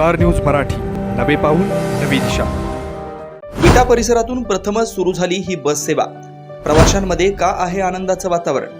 Star news Marathi. नवे पाऊल नवी दिशा. विटा परिसरातून प्रथमच सुरू झाली ही बस सेवा. प्रवाशांमध्ये का आहे आनंदाचं वातावरण?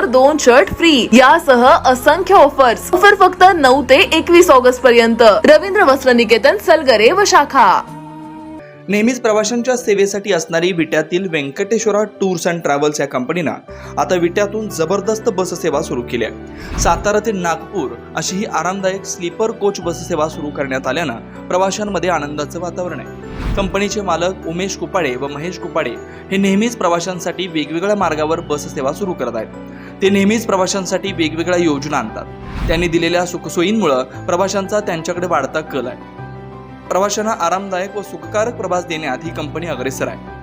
दोन शर्ट फ्री यासह असंख्य ऑफर्स ऑफर फक्त नऊ ते एकवीस ऑगस्ट पर्यंत. रवींद्र वस्त्र निकेतन सलगरे व शाखा. नेहमीच प्रवाशांच्या सेवेसाठी असणारी विट्यातील व्यंकटेश्वरा टूर्स अँड ट्रॅव्हल्स या कंपनीनं आता विट्यातून जबरदस्त बस सेवा सुरू केली आहे. सातारा ते नागपूर अशी ही आरामदायक स्लीपर कोच बस सेवा सुरू करण्यात आल्यानं प्रवाशांमध्ये आनंदाचं वातावरण आहे. कंपनीचे मालक उमेश कुपाडे व महेश कुपाडे हे नेहमीच प्रवाशांसाठी वेगवेगळ्या मार्गावर बस सेवा सुरू करत आहेत. ते नेहमीच प्रवाशांसाठी वेगवेगळ्या योजना आणतात. त्यांनी दिलेल्या सुखसोयींमुळं प्रवाशांचा त्यांच्याकडे वाढता कल आहे. प्रवाशांना आरामदायक व सुखकारक प्रवास देण्यात ही कंपनी अग्रेसर आहे.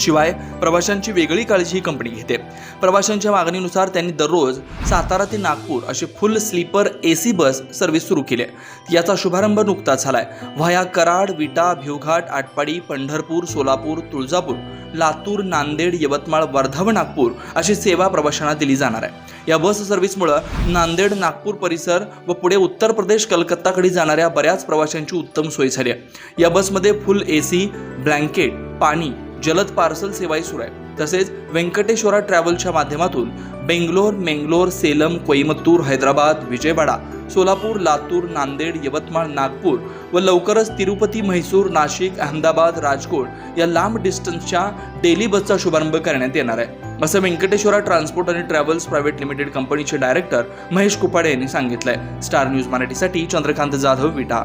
शिवाय प्रवाशांची वेगळी काळजी ही कंपनी घेते. प्रवाशांच्या मागणीनुसार त्यांनी दररोज सातारा ते नागपूर अशी full sleeper A C bus service सुरू केली आहे. याचा शुभारंभ नुकताच झालाय. व्हाया कराड विटा भिवघाट आटपाडी पंढरपूर सोलापूर तुळजापूर लातूर नांदेड यवतमाळ वर्धा व नागपूर अशी सेवा प्रवाशांना दिली जाणार आहे. या बस सर्व्हिसमुळं नांदेड नागपूर परिसर व पुढे उत्तर प्रदेश कलकत्ताकडे जाणाऱ्या बऱ्याच प्रवाशांची उत्तम सोय झाली आहे. या बसमध्ये फुल ए सी ब्लँकेट पाणी जलद पार्सल सेवाही सुरू आहे. तसेच व्यंकटेश्वरा ट्रॅव्हलच्या माध्यमातून बेंगलोर मेंगलोर सेलम कोईमत्तूर हैदराबाद विजयवाडा सोलापूर लातूर नांदेड यवतमाळ नागपूर व लवकरच तिरुपती म्हैसूर नाशिक अहमदाबाद राजकोट या लांब डिस्टन्सच्या डेली बसचा शुभारंभ करण्यात येणार आहे. असं व्यंकटेश्वरा ट्रान्सपोर्ट आणि ट्रॅव्हल्स प्रायव्हेट लिमिटेड कंपनीचे डायरेक्टर महेश कुपाडे यांनी सांगितलंय. स्टार न्यूज मराठीसाठी चंद्रकांत जाधव विटा.